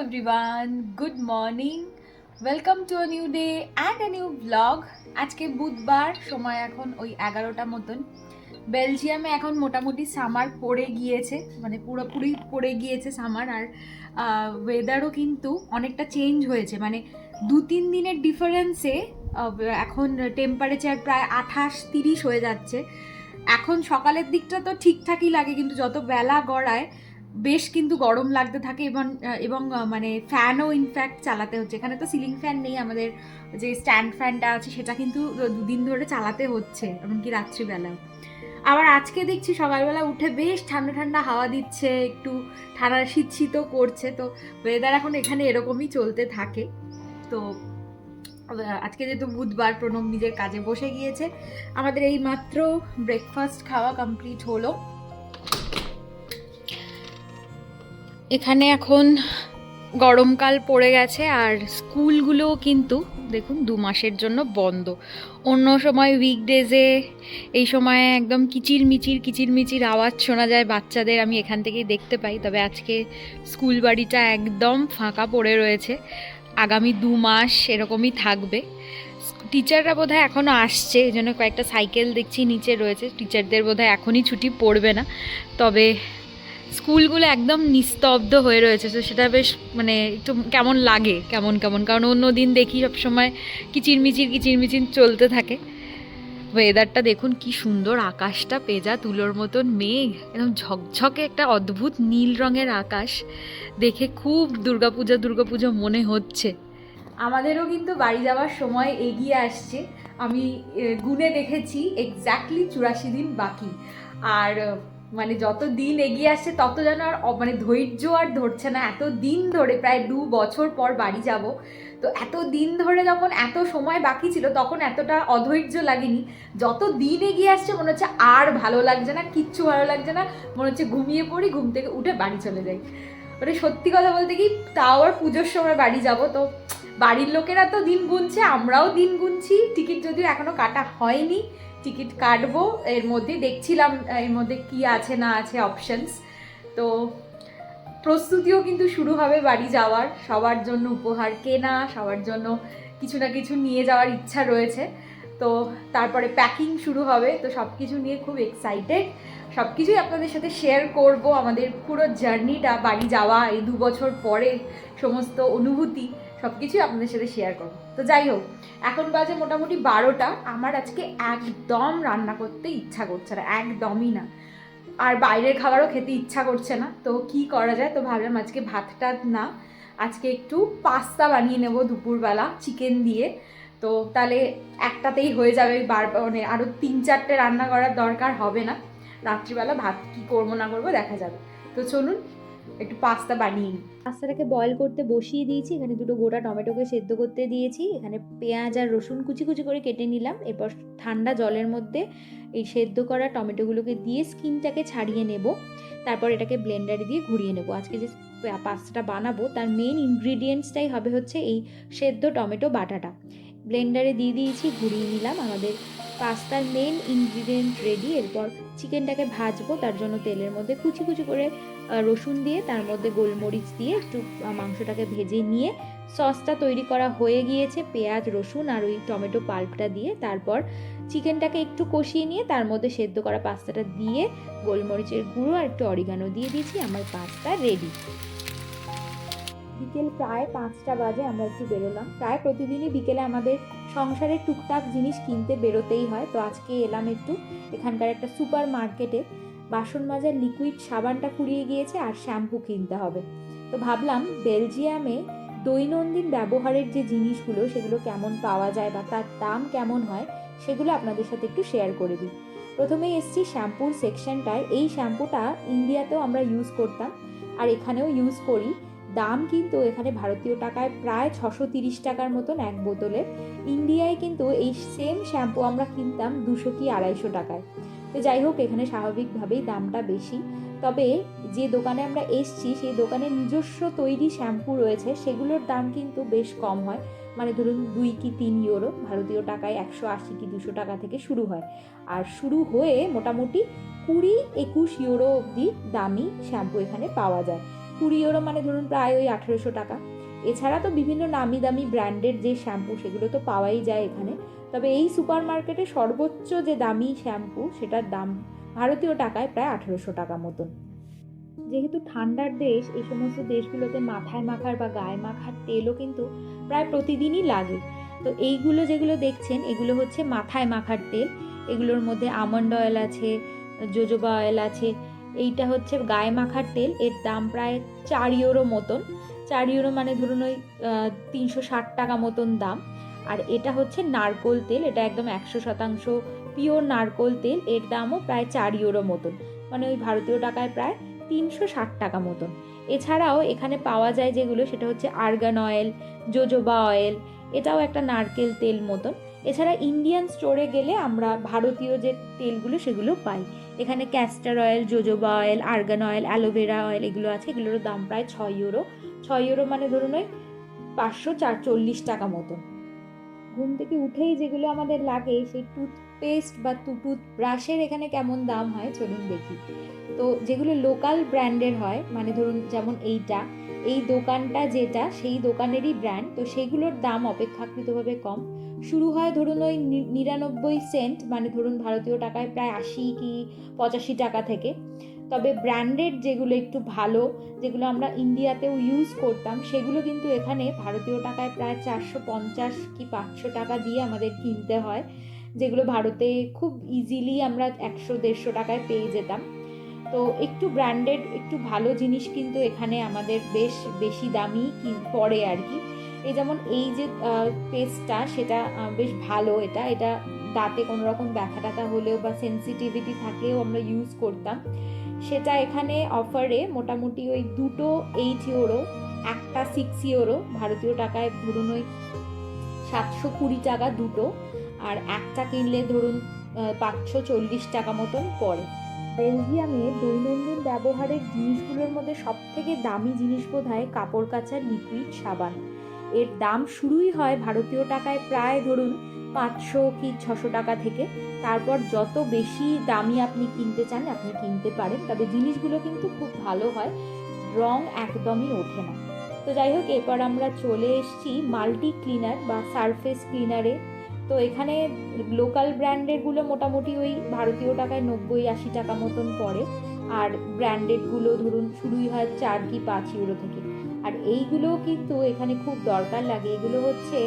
Everyone good morning welcome to a new day and a new vlog আজকে বুধবার, সময় এখন ওই এগারোটা মতন। বেলজিয়ামে এখন মোটামুটি সামার পড়ে গিয়েছে মানে পুরোপুরি পড়ে গিয়েছে সামার আর ওয়েদারও কিন্তু অনেকটা চেঞ্জ হয়েছে। মানে দু তিন দিনের ডিফারেন্সে এখন টেম্পারেচার প্রায় আঠাশ তিরিশ হয়ে যাচ্ছে। এখন সকালের দিকটা তো ঠিকঠাকই লাগে, কিন্তু যত বেলা গড়ায় বেশ কিন্তু গরম লাগতে থাকে এবং এবং মানে ফ্যানও ইনফ্যাক্ট চালাতে হচ্ছে। এখানে তো সিলিং ফ্যান নেই, আমাদের যে স্ট্যান্ড ফ্যানটা আছে সেটা কিন্তু দুদিন ধরে চালাতে হচ্ছে, এমনকি রাত্রিবেলাও। আবার আজকে দেখছি সকালবেলা উঠে বেশ ঠান্ডা ঠান্ডা হাওয়া দিচ্ছে, একটু ঠান্ডা শীত শীতও করছে, তো ওয়েদার এখন এখানে এরকমই চলতে থাকে। তো আজকে যেহেতু বুধবার প্রণব নিজের কাজে বসে গিয়েছে, আমাদের এই মাত্র ব্রেকফাস্ট খাওয়া কমপ্লিট হলো। এখানে এখন গরমকাল পড়ে গেছে আর স্কুলগুলোও কিন্তু, দেখুন, দু মাসের জন্য বন্ধ। অন্য সময় উইকডেজে এই সময়ে একদম কিচির মিচির কিচির মিচির আওয়াজ শোনা যায় বাচ্চাদের, আমি এখান থেকেই দেখতে পাই। তবে আজকে স্কুল বাড়িটা একদম ফাঁকা পড়ে রয়েছে। আগামী দু মাস এরকমই থাকবে। টিচাররা বোধহয় এখনও আসছে এই জন্য কয়েকটা সাইকেল দেখছি নিচে রয়েছে। টিচারদের বোধহয় এখনই ছুটি পড়বে না। তবে স্কুলগুলো একদম নিস্তব্ধ হয়ে রয়েছে, তো সেটা বেশ মানে একটু কেমন লাগে, কেমন কেমন? কারণ অন্য দিন দেখি সবসময় কিচিরমিচির কিচিরমিচির চলতে থাকে। ওয়েদারটা দেখুন কি সুন্দর, আকাশটা পেজা তুলোর মতন মেঘ, একদম ঝকঝকে একটা অদ্ভুত নীল রঙের আকাশ। দেখে খুব দুর্গাপূজা, দুর্গাপুজো মনে হচ্ছে। আমাদেরও কিন্তু বাড়ি যাওয়ার সময় এগিয়ে আসছে। আমি গুনে দেখেছি এক্স্যাক্টলি চুরাশি দিন বাকি। আর মানে যত দিন এগিয়ে আসছে, তত যেন আর মানে ধৈর্য আর ধরছে না। এত দিন ধরে প্রায় দু বছর পর বাড়ি যাব। তো এত দিন ধরে যখন এত সময় বাকি ছিল, তখন এতটা অধৈর্য লাগেনি। যত দিন এগিয়ে আসছে, মনে হচ্ছে আর ভালো লাগছে না, কিচ্ছু ভালো লাগছে না। মনে হচ্ছে ঘুমিয়ে পড়ি, ঘুম থেকে উঠে বাড়ি চলে যাই। মানে সত্যি কথা বলতে কি, তাও আর পুজোর সময় বাড়ি যাব। তো বাড়ির লোকেরা তো দিন গুনছে, আমরাও দিন গুনছি। টিকিট যদিও এখনও কাটা হয়নি টিকিট কাটবো। এর মধ্যে দেখছিলাম, এর মধ্যে কি আছে, না আছে অপশনস তো প্রস্তুতিও কিন্তু শুরু হবে বাড়ি যাওয়ার। সবার জন্য উপহার কেনা, সবার জন্য কিছু না কিছু নিয়ে যাওয়ার ইচ্ছা রয়েছে। তো তারপরে প্যাকিং শুরু হবে। তো সব কিছু নিয়ে খুব এক্সাইটেড সব কিছুই আপনাদের সাথে শেয়ার করব। আমাদের পুরো জার্নিটা বাড়ি যাওয়া, এই দু বছর পরে সমস্ত অনুভূতি সব কিছুই আপনাদের সাথে শেয়ার করব। তো যাই হোক, এখন বাজে মোটামুটি বারোটা। আমার আজকে একদম রান্না করতে ইচ্ছা করছে না, একদমই না। আর বাইরের খাবারও খেতে ইচ্ছা করছে না। তো কি করা যায়? তো ভাবলাম আজকে ভাতটা না, আজকে একটু পাস্তা বানিয়ে নেব দুপুরবেলা চিকেন দিয়ে। তো তাহলে একটাতেই হয়ে যাবে, বার মানে আরও তিন চারটে রান্না করার দরকার হবে না। রাত্রিবেলা ভাত কি করব না করব দেখা যাবে। তো চলুন, একটু পাস্তা বানিয়ে নিই। পাস্তাটাকে বয়েল করতে বসিয়ে দিয়েছি। এখানে দুটো গোটা টমেটোকে সেদ্ধ করতে দিয়েছি। এখানে পেঁয়াজ আর রসুন কুচি কুচি করে কেটে নিলাম। এরপর ঠান্ডা জলের মধ্যে এই সেদ্ধ করা টমেটোগুলোকে দিয়ে স্কিনটাকে ছাড়িয়ে নেব। তারপর এটাকে ব্লেন্ডারে দিয়ে ঘুরিয়ে নেব। আজকে যে পাস্তাটা বানাবো, তার মেন ইনগ্রিডিয়েন্টসটাই হবে হচ্ছে এই সেদ্ধ টমেটো বাটাটা। ব্লেন্ডারে দিয়ে দিয়েছি, ঘুরিয়ে নিলাম। আমাদের পাস্তার মেন ইনগ্রিডিয়েন্ট রেডি এরপর চিকেনটাকে ভাজবো, তার জন্য তেলের মধ্যে কুচি কুচি করে রসুন দিয়ে, তার মধ্যে গোলমরিচ দিয়ে, একটু মাংসটাকে ভেজে নিয়ে সসটা তৈরি করা হয়ে গিয়েছে, পেঁয়াজ, রসুন আর ওই টমেটো পাল্পটা দিয়ে, তারপর চিকেনটাকে একটু কষিয়ে নিয়ে, তার মধ্যে সেদ্ধ করা পাস্তাটা দিয়ে, গোলমরিচের গুঁড়ো আর একটু অরিগানো দিয়ে দিয়েছি, আমার পাস্তা রেডি বিকেল প্রায় পাঁচটা বাজে, আমরা একটু বেরোলাম। প্রায় প্রতিদিনই বিকেলে আমাদের সংসারের টুকটাক জিনিস কিনতে বেরোতেই হয়। তো আজকে এলাম একটু এখানকার একটা সুপার মার্কেটে বাসন মাজার লিকুইড সাবানটা ফুরিয়ে গিয়েছে আর শ্যাম্পু কিনতে হবে। তো ভাবলাম বেলজিয়ামে দৈনন্দিন ব্যবহারের যে জিনিসগুলো, সেগুলো কেমন পাওয়া যায় বা তার দাম কেমন হয়, সেগুলো আপনাদের সাথে একটু শেয়ার করে দিই। প্রথমেই এসছি শ্যাম্পুর সেকশনটায় এই শ্যাম্পুটা ইন্ডিয়াতেও আমরা ইউজ করতাম। আর এখানেও ইউজ করি। দাম কিন্তু এখানে ভারতীয় টাকায় প্রায় ছশো তিরিশ টাকার মতন এক বোতলে। ইন্ডিয়ায় কিন্তু এই সেম শ্যাম্পু আমরা কিনতাম দুশো কি আড়াইশো টাকায়। তো যাই হোক, এখানে স্বাভাবিকভাবেই দামটা বেশি। তবে যে দোকানে আমরা এসছি, সেই দোকানে নিজস্ব তৈরি শ্যাম্পু রয়েছে, সেগুলোর দাম কিন্তু বেশ কম হয়। মানে ধরুন দুই কি তিন ইউরো ভারতীয় টাকায় একশো আশি কি দুশো টাকা থেকে শুরু হয়। আর শুরু হয়ে মোটামুটি কুড়ি একুশ ইউরো অবধি দামি শ্যাম্পু এখানে পাওয়া যায়। কুড়ি ইউরো মানে ধরুন প্রায় ওই আঠেরোশো টাকা। এছাড়া তো বিভিন্ন নামি দামি ব্র্যান্ডের যে শ্যাম্পু, সেগুলো তো পাওয়াই যায় এখানে। তবে এই সুপার মার্কেটে সর্বোচ্চ যে দামি শ্যাম্পু, সেটার দাম ভারতীয় টাকায় প্রায় আঠেরোশো টাকা মতন। যেহেতু ঠান্ডার দেশ, এই সমস্ত দেশগুলোতে মাথায় মাখার বা গায়ে মাখার তেলও কিন্তু প্রায় প্রতিদিনই লাগে। তো এইগুলো যেগুলো দেখছেন, এগুলো হচ্ছে মাথায় মাখার তেল। এগুলোর মধ্যে আমন্ড অয়েল আছে, জোজোবা অয়েল আছে এইটা হচ্ছে গায়ে মাখার তেল, এর দাম প্রায় চার ইউরো মতন। চার ইউরো মানে ধরুন ওই তিনশো ষাট টাকা মতন দাম। আর এটা হচ্ছে নারকোল তেল, এটা একদম একশো শতাংশ পিওর নারকোল তেল, এর দামও প্রায় চার ইউরো মতন। মানে ওই ভারতীয় টাকায় প্রায় তিনশো ষাট টাকা মতন। এছাড়াও এখানে পাওয়া যায় যেগুলো, সেটা হচ্ছে আর্গান অয়েল, জোজোবা অয়েল, এটাও একটা নারকেল তেল মতন। এছাড়া ইন্ডিয়ান স্টোরে গেলে আমরা ভারতীয় যে তেলগুলো সেগুলো পাই। এখানে castor oil jojoba oil argan oil aloe vera oil আছে, এগুলোর দাম প্রায় ছয় ইউরো ছয় ইউরো মানে ধরুন ওই পাঁচশো চার চল্লিশ টাকা মতন ঘুম থেকে উঠেই যেগুলো আমাদের লাগে, সেই টুথপেস্ট বা টুথব্রাশের এখানে কেমন দাম হয় চলুন দেখি। তো যেগুলো লোকাল ব্র্যান্ডের হয় মানে ধরুন যেমন এইটা, এই দোকানটা যেটা, সেই দোকানেরই ব্র্যান্ড তো সেগুলোর দাম অপেক্ষাকৃতভাবে কম। শুরু হয় ধরুন ওই নিরানব্বই সেন্ট মানে ধরুন ভারতীয় টাকায় প্রায় আশি কি পঁচাশি টাকা থেকে। তবে ব্র্যান্ডেড যেগুলো একটু ভালো, যেগুলো আমরা ইন্ডিয়াতেও ইউজ করতাম, সেগুলো কিন্তু এখানে ভারতীয় টাকায় প্রায় চারশো পঞ্চাশ কি পাঁচশো টাকা দিয়ে আমাদের কিনতে হয়, যেগুলো ভারতে খুব ইজিলি আমরা একশো, দেড়শো টাকায় পেয়ে যেতাম। তো একটু ব্র্যান্ডেড, একটু ভালো জিনিস কিন্তু এখানে আমাদের বেশ বেশি দামি পড়ে আর কি। এই যেমন এই যে পেস্টটা সেটা বেশ ভালো এটা। এটা দাঁতে কোনো রকম ব্যথা ট্যাথা হলেও বা সেন্সিটিভিটি থাকলেও আমরা ইউজ করতাম। সেটা এখানে অফারে মোটামুটি ওই দুটো এইট ইউরো একটা সিক্স ইউরো ভারতীয় টাকায় ধরুন ওই সাতশো কুড়ি টাকা দুটো, আর একটা কিনলে ধরুন পাঁচশো চল্লিশ টাকা মতন পড়ে। বেলজিয়ামে দৈনন্দিন ব্যবহারের জিনিসগুলোর মধ্যে সব থেকে দামি জিনিস বোধ হয় কাপড় কাচার লিকুইড সাবান। এর দাম শুরুই হয় ভারতীয় টাকায় প্রায় ধরুন পাঁচশো কি ছশো টাকা থেকে। তারপর যত বেশি দামি আপনি কিনতে চান, আপনি কিনতে পারেন। তবে জিনিসগুলো কিন্তু খুব ভালো হয়, রং একদমই ওঠে না। তো যাই হোক, এরপর আমরা চলে এসেছি মাল্টি ক্লিনার বা সারফেস ক্লিনারে। তো এখানে লোকাল ব্র্যান্ডেরগুলো মোটামুটি ওই ভারতীয় টাকায় নব্বই, আশি টাকা মতন পড়ে। আর ব্র্যান্ডেডগুলো ধরুন শুরুই হয় চার কি পাঁচ ইউরো থেকে। আর এইগুলো কিন্তু এখানে খুব দরকার লাগে। এগুলো হচ্ছে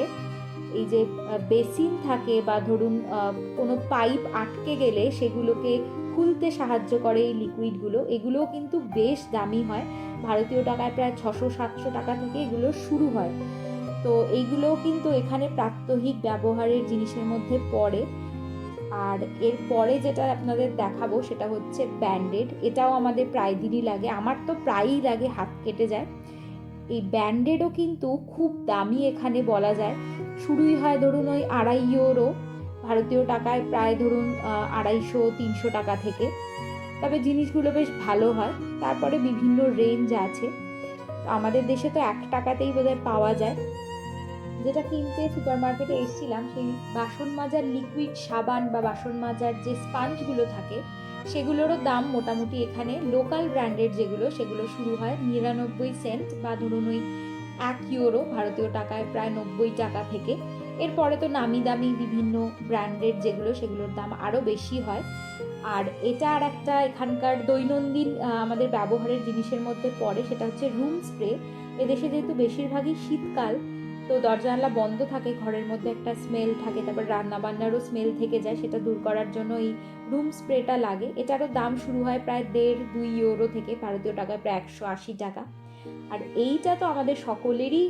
এই যে বেসিন থাকে বা ধরুন কোনো পাইপ আটকে গেলে সেগুলোকে খুলতে সাহায্য করে এই লিকুইডগুলো। এগুলোও কিন্তু বেশ দামি হয়। ভারতীয় টাকায় প্রায় ছশো, সাতশো টাকা থেকে এগুলো শুরু হয়। তো এইগুলোও কিন্তু এখানে প্রাত্যহিক ব্যবহারের জিনিসের মধ্যে পড়ে। আর এর পরে যেটা আপনাদের দেখাবো সেটা হচ্ছে ব্যান্ডেড। এটাও আমাদের প্রায় দিনই লাগে। আমার তো প্রায়ই লাগে, হাত কেটে যায়। এই ব্যান্ডেডও কিন্তু খুব দামি এখানে বলা যায়। শুরুই হয় ধরুন ওই আড়াই ইউরো, ভারতীয় টাকায় প্রায় ধরুন আড়াইশো, তিনশো টাকা থেকে। তবে জিনিসগুলো বেশ ভালো হয়। তারপরে বিভিন্ন রেঞ্জ আছে। আমাদের দেশে তো এক টাকাতেই বোধহয় পাওয়া যায়। যেটা কিনতে সুপার মার্কেটে এসেছিলাম, সেই বাসন মাজার লিকুইড সাবান বা বাসন মাজার যে স্পাঞ্জগুলো থাকে সেগুলোরও দাম মোটামুটি এখানে। লোকাল ব্র্যান্ডের যেগুলো, সেগুলো শুরু হয় নিরানব্বই সেন্ট বা ধরুন ওই এক ইউরো, ভারতীয় টাকায় প্রায় নব্বই টাকা থেকে। এরপরে তো নামি দামি বিভিন্ন ব্র্যান্ডের যেগুলো, সেগুলোর দাম আরও বেশি হয়। আর এটা আর একটা এখানকার দৈনন্দিন আমাদের ব্যবহারের জিনিসের মধ্যে পড়ে, সেটা হচ্ছে রুম স্প্রে। এদেশে যেহেতু বেশিরভাগই শীতকাল তো দরজা জানলা বন্ধ থাকে, ঘরের মধ্যে একটা স্মেল থাকে, তারপর রান্না বান্নারও স্মেল থেকে যায়, সেটা দূর করার জন্য এই রুম স্প্রেটা লাগে। এটারও দাম শুরু হয় প্রায় দেড় দুই ইউরো থেকে, ভারতীয় টাকায় প্রায় একশো আশি টাকা। আর এইটা তো আমাদের সকলেরই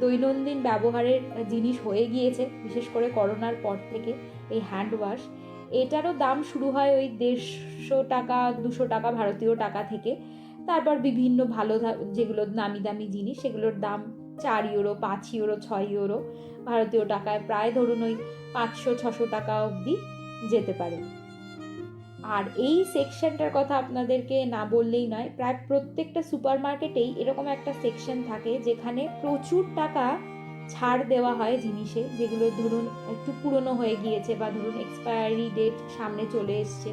দৈনন্দিন ব্যবহারের জিনিস হয়ে গিয়েছে, বিশেষ করে করোনার পর থেকে এই হ্যান্ড ওয়াশ এটারও দাম শুরু হয় ওই দেড়শো টাকা, দুশো টাকা, ভারতীয় টাকা থেকে। তারপর বিভিন্ন ভালো যেগুলো নামি দামি জিনিস, সেগুলোর দাম চার ইউরো, পাঁচ ইউরো, ছয় ইউরো ভারতীয় টাকায় প্রায় ধরুন ওই পাঁচশো, ছশো টাকা অবধি যেতে পারে। আর এই সেকশনটার কথা আপনাদেরকে না বললেই নয়, প্রায় প্রত্যেকটা সুপার মার্কেটেই এরকম একটা সেকশন থাকে যেখানে প্রচুর টাকা ছাড় দেওয়া হয় জিনিসে, যেগুলো ধরুন একটু পুরনো হয়ে গিয়েছে বা ধরুন এক্সপায়ারি ডেট সামনে চলে এসছে।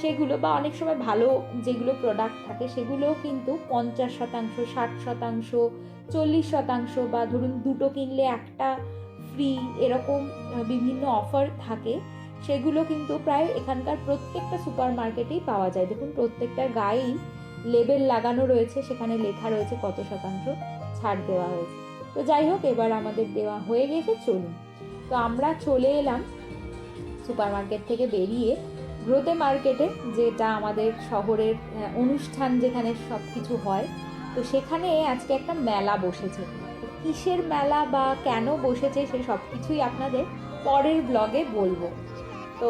সেগুলো বা অনেক সময় ভালো যেগুলো প্রোডাক্ট থাকে সেগুলোও কিন্তু পঞ্চাশ শতাংশ, ষাট শতাংশ চল্লিশ শতাংশ বা ধরুন দুটো কিনলে একটা ফ্রি এরকম বিভিন্ন অফার থাকে, সেগুলো কিন্তু প্রায় এখানকার প্রত্যেকটা সুপার মার্কেটেই পাওয়া যায়। দেখুন প্রত্যেকটার গায়েই লেবেল লাগানো রয়েছে, সেখানে লেখা রয়েছে কত শতাংশ ছাড় দেওয়া হয়েছে। তো যাই হোক, এবার আমাদের দেওয়া হয়ে গেছে, চলুন। তো আমরা চলে এলাম সুপার মার্কেট থেকে বেরিয়ে গ্রোতে মার্কেটে যেটা আমাদের শহরের অনুষ্ঠান যেখানে সব কিছু হয়। তো সেখানে আজকে একটা মেলা বসেছে। কিসের মেলা বা কেন বসেছে সে সব কিছুই আপনাদের পরের ব্লগে বলব। তো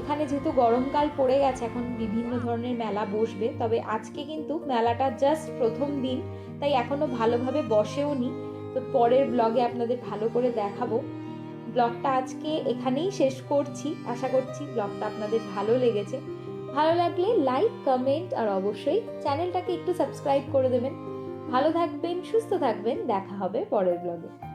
এখানে যেহেতু গরমকাল পড়ে গেছে, এখন বিভিন্ন ধরনের মেলা বসবে। তবে আজকে কিন্তু মেলাটা জাস্ট প্রথম দিন, তাই এখনও ভালোভাবে বসেও নি। তো পরের ব্লগে আপনাদের ভালো করে দেখাবো। ব্লগটা আজকে এখানেই শেষ করছি। আশা করছি ব্লগটা আপনাদের ভালো লেগেছে। ভালো লাগলে লাইক কমেন্ট আর অবশ্যই চ্যানেলটাকে একটু সাবস্ক্রাইব করে দেবেন। ভালো থাকবেন, সুস্থ থাকবেন, দেখা হবে পরের ব্লগে